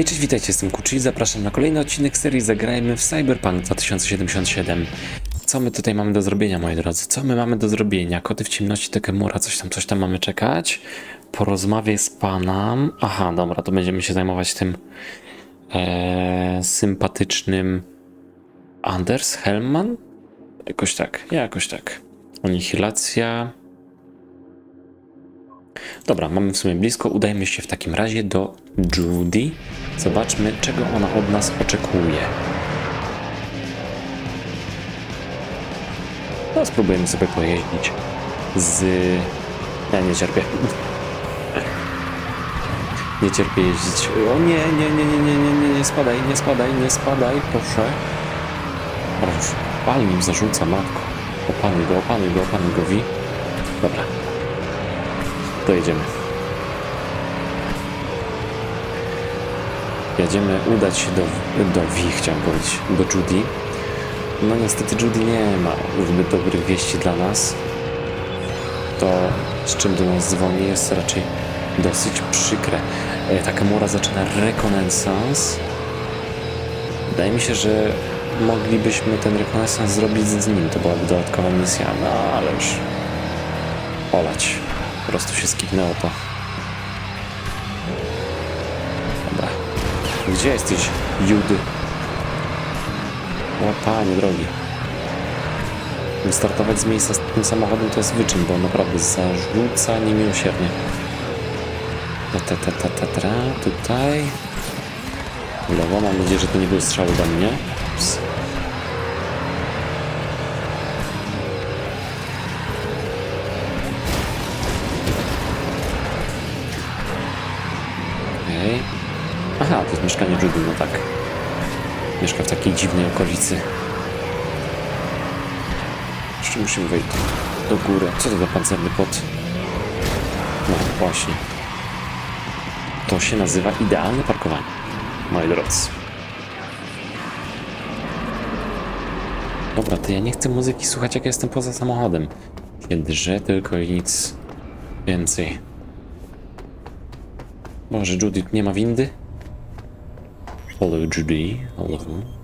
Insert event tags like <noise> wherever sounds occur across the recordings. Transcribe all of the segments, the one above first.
Hej, cześć, witajcie, jestem Kuchi i zapraszam na kolejny odcinek serii Zagrajmy w Cyberpunk 2077. Co my tutaj mamy do zrobienia, moi drodzy? Co my mamy do zrobienia? Koty w ciemności, Tekemura, coś tam, coś tam mamy czekać? Porozmawiaj z panem. Aha, dobra, to będziemy się zajmować tym e, sympatycznym Anders Hellman? Jakoś tak, jakoś tak. Anihilacja. Dobra, mamy w sumie blisko. Udajmy się w takim razie do Judy. Zobaczmy, czego ona od nas oczekuje. No, spróbujemy sobie pojeździć z... Ja nie cierpię. Nie cierpię jeździć. O nie, nie, nie, nie, nie, nie, nie, nie spadaj, nie spadaj, nie spadaj, proszę. Proszę, pal nim zarzuca, matko. Opanuj go, opanuj go, opanuj go, wi. Dobra, to jedziemy. Jedziemy udać się do, do Vi, chciałem powiedzieć, do Judy. No niestety Judy nie ma zbyt dobrych wieści dla nas. To, z czym do nas dzwoni, jest raczej dosyć przykre. E, Takamura zaczyna rekonesans. Wydaje mi się, że moglibyśmy ten rekonesans zrobić z nim. To byłaby dodatkowa misja, no ale już olać. Po prostu się skipnęło to. Dobra. Gdzie jesteś, Judy? O panie drogi. Wystartować z miejsca z tym samochodem to jest wyczyn, bo naprawdę zarzuca niemiłosiernie. Ta, ta, ta, ta, ta, ta, tutaj. Lewo, mam nadzieję, że to nie były strzały do mnie. Takiej dziwnej okolicy. Jeszcze musimy wejść do góry. Co to za pancerny pot? No właśnie. To się nazywa idealne parkowanie. Moi drodzy. Dobra, to ja nie chcę muzyki słuchać, jak ja jestem poza samochodem. Jedrze tylko i nic więcej. Może Judy nie ma windy? Hello Judy, hello.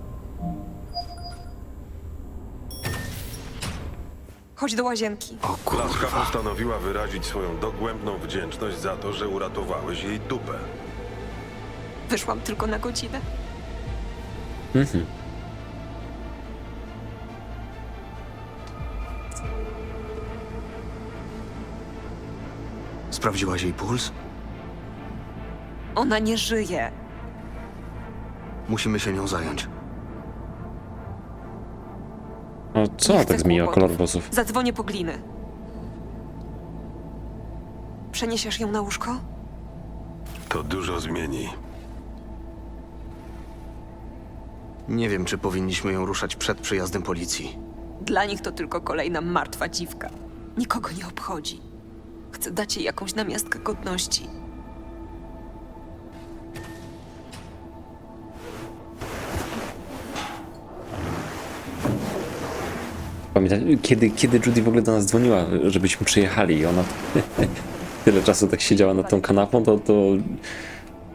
Chodź do łazienki. Laska postanowiła wyrazić swoją dogłębną wdzięczność za to, że uratowałeś jej dupę. Wyszłam tylko na godzinę. Mhm. Sprawdziłaś jej puls? Ona nie żyje. Musimy się nią zająć. No co Nie chcę tak zmieniła kolor kłopotów. włosów? Zadzwonię po glinę. Przeniesiesz ją na łóżko? To dużo zmieni. Nie wiem, czy powinniśmy ją ruszać przed przyjazdem policji. Dla nich to tylko kolejna martwa dziwka. Nikogo nie obchodzi. Chcę dać jej jakąś namiastkę godności. Kiedy, kiedy Judy w ogóle do nas dzwoniła, żebyśmy przyjechali i ona <laughs> tyle czasu tak siedziała nad tą kanapą, to, to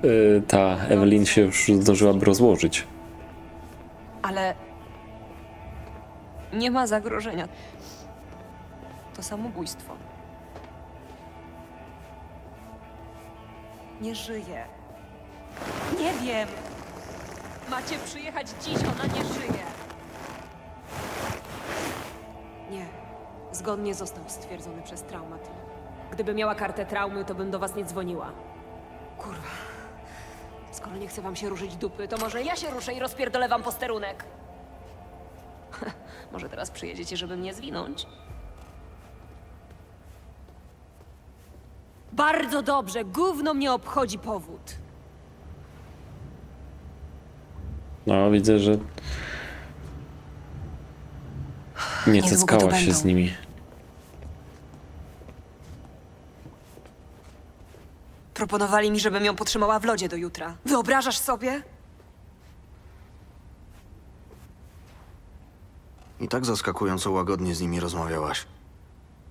yy, ta Evelyn się już zdążyłaby rozłożyć. Ale nie ma zagrożenia. To samobójstwo. Nie żyje. Nie wiem. Macie przyjechać dziś, ona nie żyje. Nie. Zgodnie został stwierdzony przez traumat. Gdyby miała kartę traumy, to bym do was nie dzwoniła. Kurwa. Skoro nie chce wam się ruszyć dupy, to może ja się ruszę i rozpierdolę wam posterunek. <laughs> może teraz przyjedziecie, żeby mnie zwinąć? Bardzo dobrze. Gówno mnie obchodzi powód. No, widzę, że nie Niedługo się będą. z nimi. Proponowali mi, żebym ją potrzymała w lodzie do jutra. Wyobrażasz sobie? I tak zaskakująco łagodnie z nimi rozmawiałaś.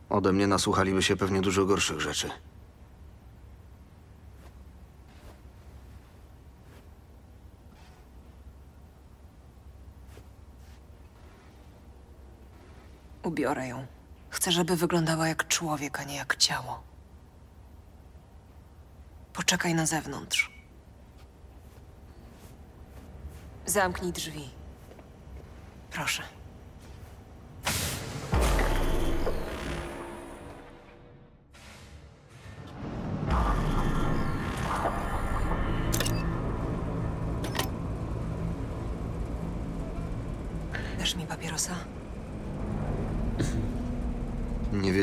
Ode mnie nasłuchaliby się pewnie dużo gorszych rzeczy. Ubiorę ją. Chcę, żeby wyglądała jak człowiek, a nie jak ciało. Poczekaj na zewnątrz. Zamknij drzwi. Proszę.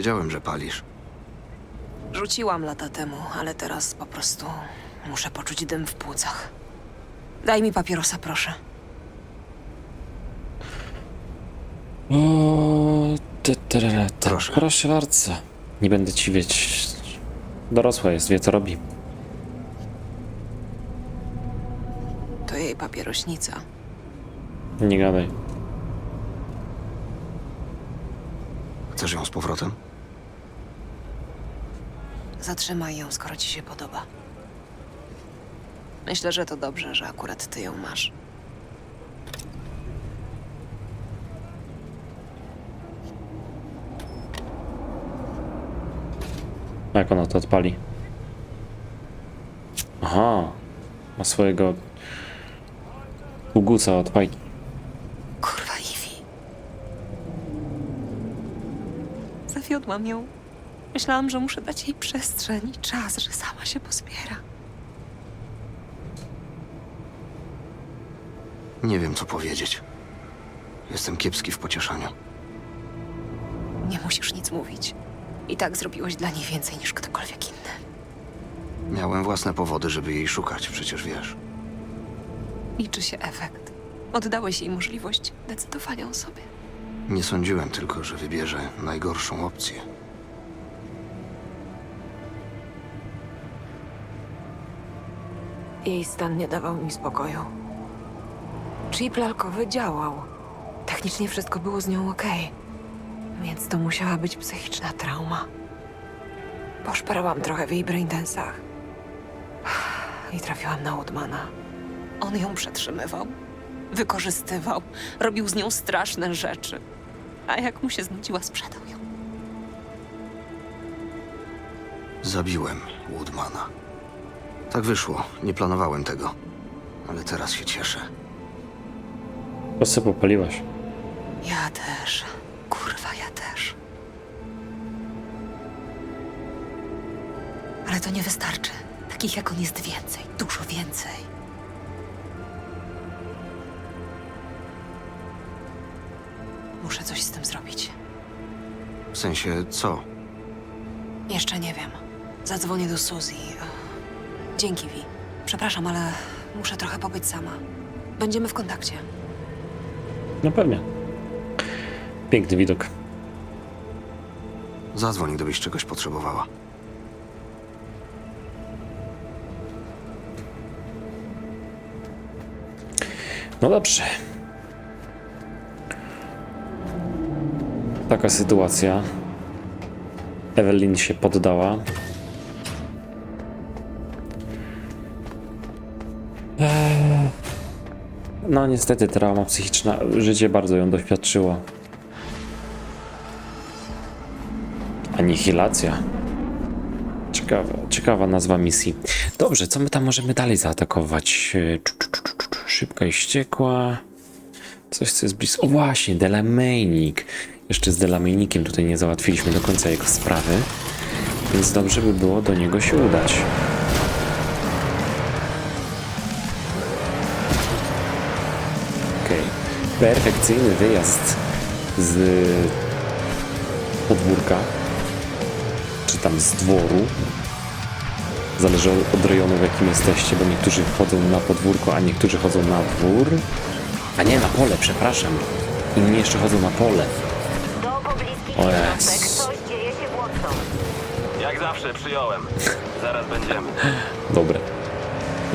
Wiedziałem, że palisz. Rzuciłam lata temu, ale teraz po prostu muszę poczuć dym w płucach. Daj mi papierosa, proszę. O, te, te, te, te. Proszę. Proszę bardzo. Nie będę ci wiedzieć. Dorosła jest, wie co robi. To jej papierośnica. Nie gadaj. Chcesz ją z powrotem? Zatrzymaj ją, skoro ci się podoba. Myślę, że to dobrze, że akurat ty ją masz. Jak ona to odpali? Aha. Ma swojego uguca od fajki. Kurwa, Iwi. Zawiodłam ją. Myślałam, że muszę dać jej przestrzeń i czas, że sama się pozbiera. Nie wiem, co powiedzieć. Jestem kiepski w pocieszaniu. Nie musisz nic mówić. I tak zrobiłeś dla niej więcej niż ktokolwiek inny. Miałem własne powody, żeby jej szukać, przecież wiesz. Liczy się efekt. Oddałeś jej możliwość decydowania o sobie. Nie sądziłem tylko, że wybierze najgorszą opcję. Jej stan nie dawał mi spokoju. Chip lalkowy działał. Technicznie wszystko było z nią okej. Więc to musiała być psychiczna trauma. Poszperałam trochę w jej braindensach. I trafiłam na Woodmana. On ją przetrzymywał, wykorzystywał, robił z nią straszne rzeczy. A jak mu się znudziła, sprzedał ją. Zabiłem Woodmana. Tak wyszło, nie planowałem tego. Ale teraz się cieszę. Po co popaliłaś? Ja też. Kurwa, ja też. Ale to nie wystarczy. Takich jak on jest więcej, dużo więcej. Muszę coś z tym zrobić. W sensie, co? Jeszcze nie wiem. Zadzwonię do Suzy. Dzięki, Vi. Przepraszam, ale muszę trochę pobyć sama. Będziemy w kontakcie. No pewnie. Piękny widok. Zadzwoń, gdybyś czegoś potrzebowała. No dobrze. Taka sytuacja. Evelyn się poddała. No niestety trauma psychiczna, życie bardzo ją doświadczyło. Anihilacja. Ciekawa, ciekawa nazwa misji. Dobrze, co my tam możemy dalej zaatakować? E, Szybka i ściekła. Coś, co jest blisko. O właśnie, Delamainik. Jeszcze z Delamainikiem tutaj nie załatwiliśmy do końca jego sprawy. Więc dobrze by było do niego się udać. Perfekcyjny wyjazd z podwórka. Czy tam z dworu. Zależy od rejonu, w jakim jesteście, bo niektórzy wchodzą na podwórko, a niektórzy chodzą na dwór. A nie, na pole, przepraszam. Inni jeszcze chodzą na pole. O Watson. Jak zawsze, przyjąłem. Zaraz będziemy. Dobre.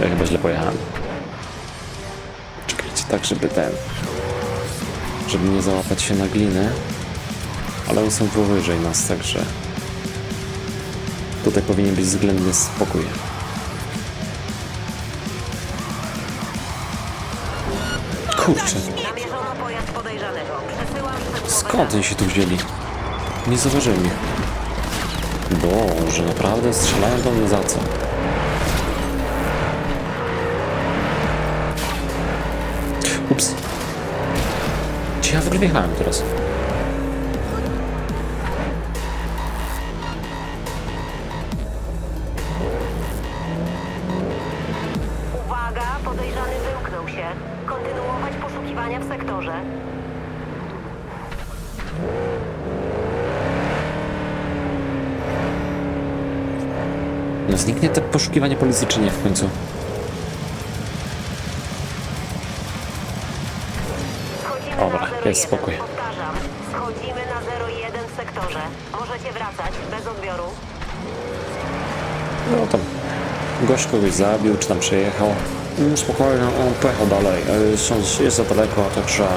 Ja chyba źle pojechałem. Czekajcie, tak, żeby ten... Żeby nie załapać się na glinę. Ale są powyżej nas, także... Tutaj powinien być względny spokój. Kurczę. Skąd oni się tu wzięli? Nie zauważyłem ich. Boże, naprawdę strzelają do mnie za co? Ups. Gdzie ja w ogóle wjechałem teraz? Uwaga, podejrzany wymknął się. Kontynuować poszukiwania w sektorze. No zniknie to poszukiwanie policji czy nie w końcu? Dobra, na 01. jest spokój. Powtarzam, schodzimy na 01 w sektorze. Możecie wracać, bez odbioru. No tam gość kogoś zabił, czy tam przejechał. Mm, Spokojnie, on pojechał dalej. E, Sąd jest za daleko, także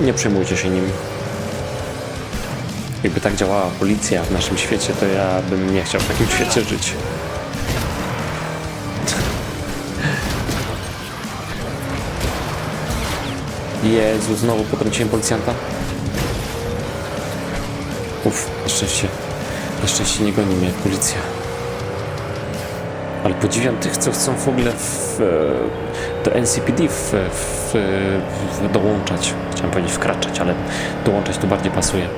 nie przejmujcie się nim. Jakby tak działała policja w naszym świecie, to ja bym nie chciał w takim <laughs> świecie żyć. Jezu, znowu potrąciłem policjanta. Uff, na szczęście, na szczęście nie goni mnie policja. Ale podziwiam tych, co chcą w ogóle w, e, do NCPD w, w, w, dołączać. Chciałem powiedzieć wkraczać, ale dołączać tu bardziej pasuje.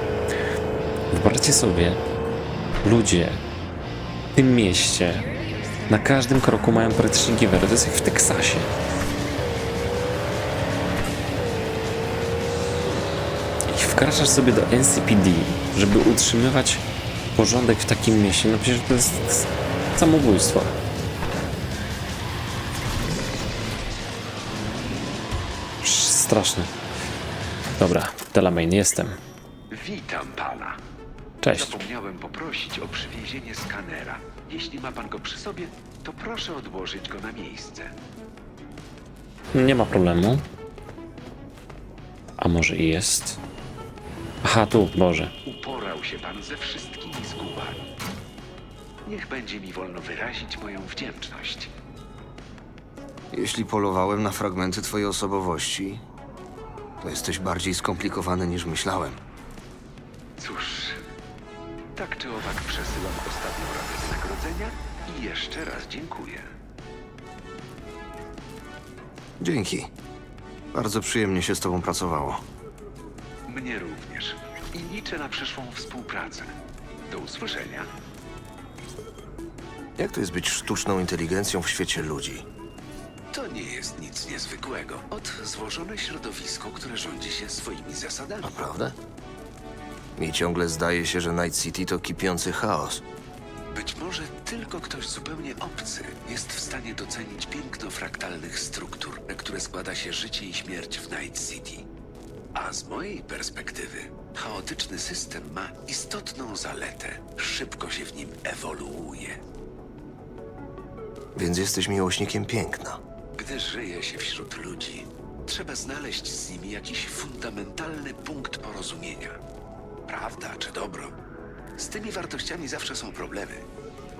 Wyobraźcie sobie, ludzie w tym mieście na każdym kroku mają praktycznie. To jest jak w Teksasie. Wkraczasz sobie do NCPD, żeby utrzymywać porządek w takim mieście. No przecież to jest samobójstwo. Straszne. Dobra, Delamain, jestem. Witam pana. Cześć. Zapomniałem poprosić o przywiezienie skanera. Jeśli ma pan go przy sobie, to proszę odłożyć go na miejsce. Nie ma problemu. A może i jest? Aha, tu, Boże. Uporał się pan ze wszystkimi zgubami. Niech będzie mi wolno wyrazić moją wdzięczność. Jeśli polowałem na fragmenty twojej osobowości, to jesteś bardziej skomplikowany niż myślałem. Cóż, tak czy owak przesyłam ostatnią ratę wynagrodzenia i jeszcze raz dziękuję. Dzięki. Bardzo przyjemnie się z tobą pracowało. Mnie również. I liczę na przyszłą współpracę. Do usłyszenia. Jak to jest być sztuczną inteligencją w świecie ludzi? To nie jest nic niezwykłego. Od złożone środowisko, które rządzi się swoimi zasadami. Naprawdę? Mi ciągle zdaje się, że Night City to kipiący chaos. Być może tylko ktoś zupełnie obcy jest w stanie docenić piękno fraktalnych struktur, na które składa się życie i śmierć w Night City. A z mojej perspektywy, chaotyczny system ma istotną zaletę. Szybko się w nim ewoluuje. Więc jesteś miłośnikiem piękna. Gdy żyje się wśród ludzi, trzeba znaleźć z nimi jakiś fundamentalny punkt porozumienia. Prawda czy dobro? Z tymi wartościami zawsze są problemy.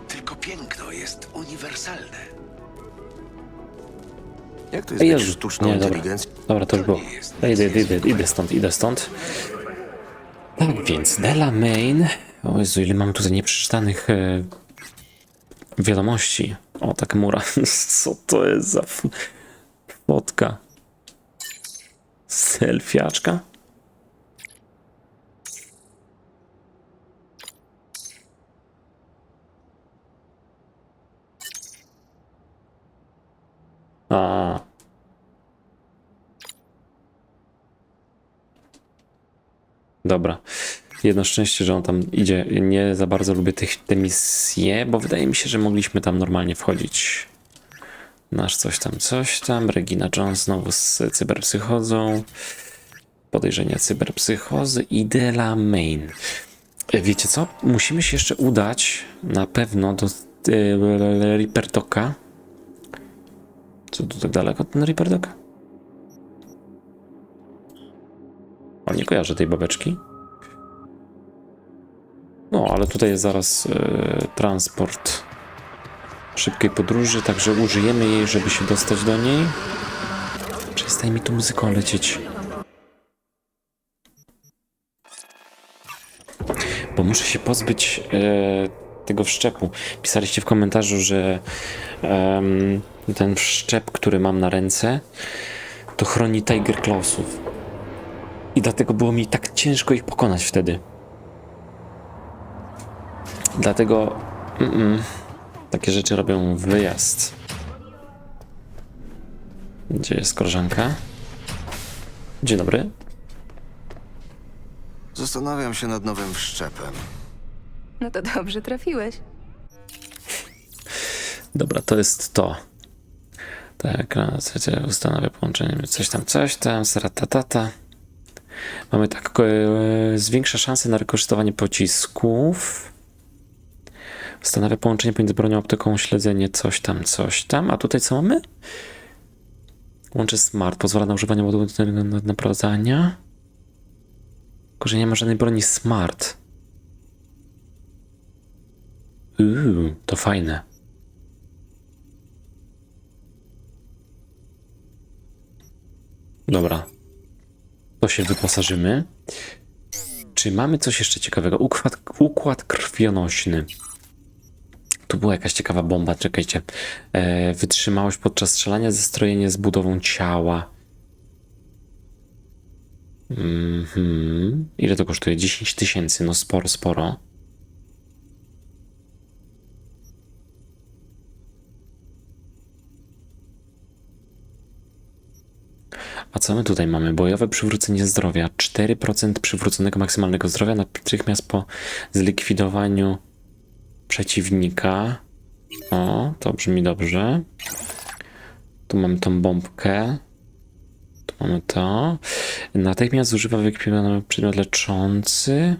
Tylko piękno jest uniwersalne. Jak to jest być Jezu, sztuczną nie, dobra. inteligencją? Dobra, to już było. Idę, idę, idę, idę stąd, idę stąd. Tak więc, Delamain. O Jezu, ile mam tutaj nieprzeczytanych e, wiadomości. O, tak mura. <laughs> Co to jest za f- fotka? Selfiaczka? A. Dobra. Jedno szczęście, że on tam idzie. Nie za bardzo lubię tych, te misje, bo wydaje mi się, że mogliśmy tam normalnie wchodzić. Nasz coś tam, coś tam. Regina Jones znowu z cyberpsychozą. Podejrzenia cyberpsychozy i Delamain. E, Wiecie co? Musimy się jeszcze udać na pewno do e, Ripperdoka. Co tu tak daleko ten Reaper Dog? O, nie kojarzę tej babeczki. No, ale tutaj jest zaraz e, transport szybkiej podróży, także użyjemy jej, żeby się dostać do niej. Przestań mi tu muzyką lecieć. Bo muszę się pozbyć e, tego wszczepu. Pisaliście w komentarzu, że... Yy, ten wszczep, który mam na ręce, to chroni Tiger Clawsów. I dlatego było mi tak ciężko ich pokonać wtedy. Dlatego mm, mm, takie rzeczy robią wyjazd. Gdzie jest koleżanka? Dzień dobry. Zastanawiam się nad nowym wszczepem. No to dobrze trafiłeś. Dobra, to jest to. Tak, chcecie ustanawia połączenie, coś tam, coś tam, saratatata. Mamy tak, e, zwiększa szanse na wykorzystywanie pocisków. Ustanawia połączenie pomiędzy bronią optyką, śledzenie, coś tam, coś tam. A tutaj co mamy? Łączy smart, pozwala na używanie modułu do naprawdzania. Tylko, że nie ma żadnej broni smart. Uuu, to fajne. Dobra. To się wyposażymy. Czy mamy coś jeszcze ciekawego? Układ, układ krwionośny. Tu była jakaś ciekawa bomba, czekajcie. E, wytrzymałość podczas strzelania, zestrojenie z budową ciała. Mhm. Ile to kosztuje? 10 tysięcy, no sporo, sporo. A co my tutaj mamy? Bojowe przywrócenie zdrowia. 4% przywróconego maksymalnego zdrowia natychmiast po zlikwidowaniu przeciwnika. O, to brzmi dobrze. Tu mamy tą bombkę. Tu mamy to. Natychmiast zużywa wykwitowany przedmiot leczący.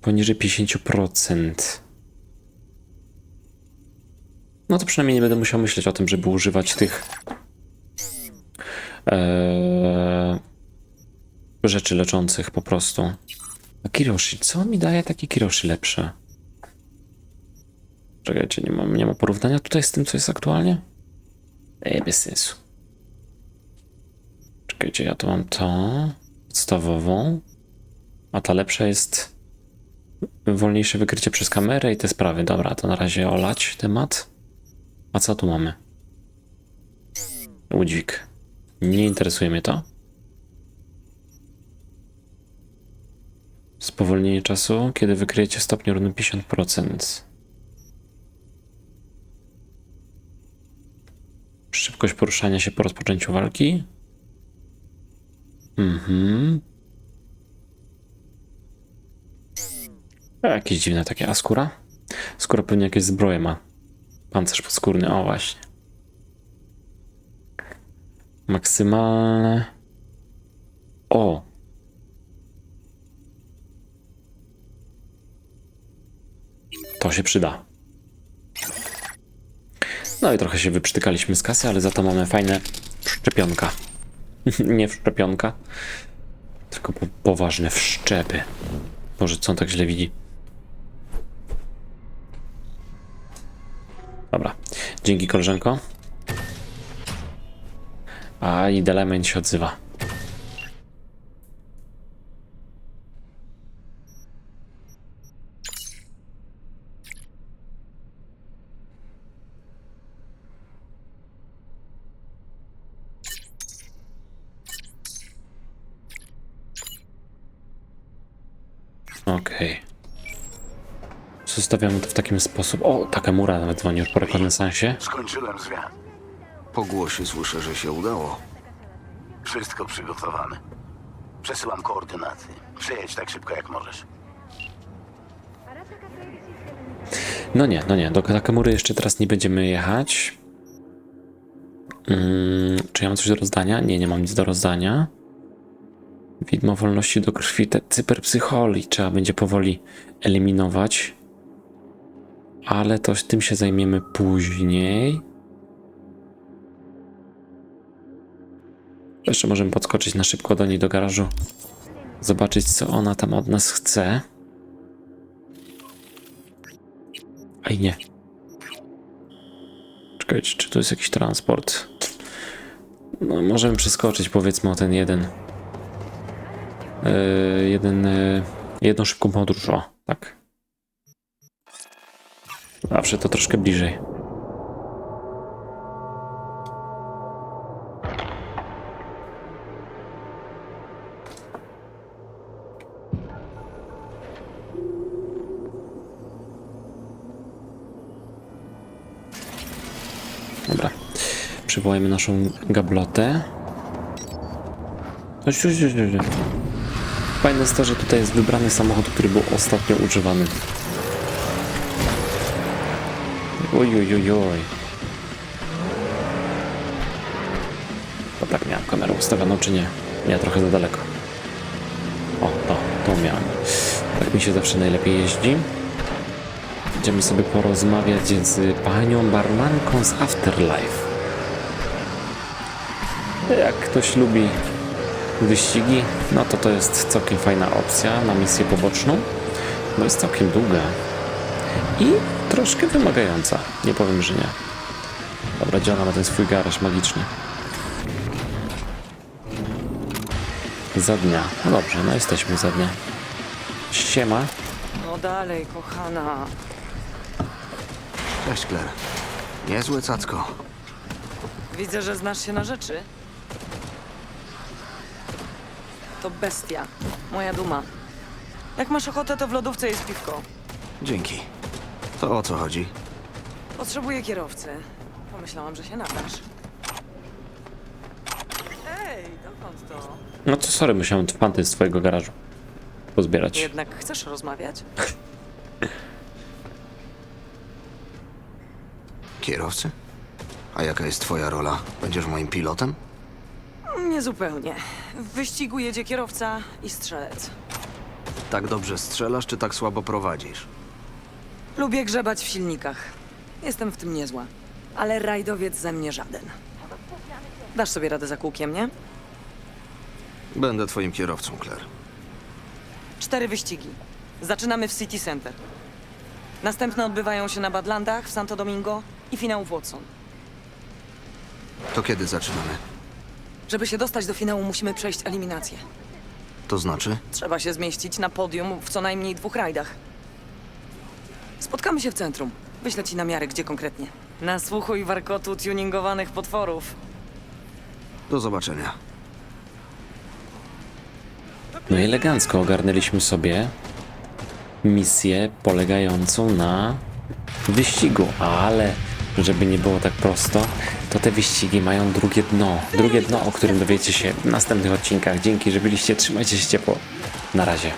Poniżej 50%. No to przynajmniej nie będę musiał myśleć o tym, żeby używać tych Eee, rzeczy leczących po prostu. A Kiroshi, co mi daje taki Kiroshi lepsze? Czekajcie, nie ma, nie ma porównania tutaj z tym, co jest aktualnie? Ej, bez sensu. Czekajcie, ja tu mam to podstawową, a ta lepsza jest wolniejsze wykrycie przez kamerę i te sprawy. Dobra, to na razie olać temat. A co tu mamy? Udźwig. Nie interesuje mnie to. Spowolnienie czasu, kiedy wykryjecie stopień równy 50%. Szybkość poruszania się po rozpoczęciu walki. Mhm. Jakieś dziwne takie. A skóra? Skóra pewnie jakieś zbroje ma. Pancerz podskórny, o właśnie. Maksymalne. O! To się przyda. No i trochę się wyprztykaliśmy z kasy, ale za to mamy fajne wszczepionka. <laughs> Nie wszczepionka, tylko po poważne wszczepy. Może co on tak źle widzi? Dobra. Dzięki koleżanko. A i element się odzywa. Okej. Zostawiamy to w takim sposób. O, Takamura nawet dzwoni już po rekonesansie. Skończyłem zwiat. Po głosie słyszę, że się udało. Wszystko przygotowane. Przesyłam koordynaty. Przyjedź tak szybko jak możesz. No nie, no nie, do Takamury jeszcze teraz nie będziemy jechać. Mm, czy ja mam coś do rozdania? Nie, nie mam nic do rozdania. Widmo wolności do krwi, te cyberpsycholi trzeba będzie powoli eliminować. Ale to tym się zajmiemy później. Jeszcze możemy podskoczyć na szybko do niej do garażu. Zobaczyć, co ona tam od nas chce. Aj nie. Czekajcie, czy to jest jakiś transport? No, możemy przeskoczyć powiedzmy o ten jeden. Yy, jeden yy, Jedną szybką podróż, o, tak. Zawsze to troszkę bliżej. Przywołajmy naszą gablotę. Fajne jest to, że tutaj jest wybrany samochód, który był ostatnio używany. Oj, oj, oj, oj. To tak miałem kamerę ustawioną, czy nie? Nie, trochę za daleko. O, to, to miałem. Tak mi się zawsze najlepiej jeździ. Będziemy sobie porozmawiać z panią barmanką z Afterlife. Jak ktoś lubi wyścigi, no to to jest całkiem fajna opcja na misję poboczną, bo jest całkiem długa i troszkę wymagająca. Nie powiem, że nie. Dobra, gdzie ona ma ten swój garaż magiczny? Za dnia. No dobrze, no jesteśmy za dnia. Siema. No dalej, kochana. Cześć, Claire. Niezłe cacko. Widzę, że znasz się na rzeczy. To bestia. Moja duma. Jak masz ochotę, to w lodówce jest piwko. Dzięki. To o co chodzi? Potrzebuję kierowcy. Pomyślałam, że się nadasz. Ej, dokąd to? No to sorry, musiałem fanty z twojego garażu pozbierać. Jednak chcesz rozmawiać? Kierowcy? A jaka jest twoja rola? Będziesz moim pilotem? Niezupełnie. W wyścigu jedzie kierowca i strzelec. Tak dobrze strzelasz, czy tak słabo prowadzisz? Lubię grzebać w silnikach. Jestem w tym niezła. Ale rajdowiec ze mnie żaden. Dasz sobie radę za kółkiem, nie? Będę twoim kierowcą, Claire. Cztery wyścigi. Zaczynamy w City Center. Następne odbywają się na Badlandach, w Santo Domingo i finał w Watson. To kiedy zaczynamy? Żeby się dostać do finału, musimy przejść eliminację. To znaczy? Trzeba się zmieścić na podium w co najmniej dwóch rajdach. Spotkamy się w centrum. Wyślę ci namiary, gdzie konkretnie. Na słuchu i warkotu tuningowanych potworów. Do zobaczenia. No i elegancko ogarnęliśmy sobie misję polegającą na wyścigu, ale żeby nie było tak prosto, to te wyścigi mają drugie dno. Drugie dno, o którym dowiecie się w następnych odcinkach. Dzięki, że byliście, trzymajcie się ciepło. Na razie.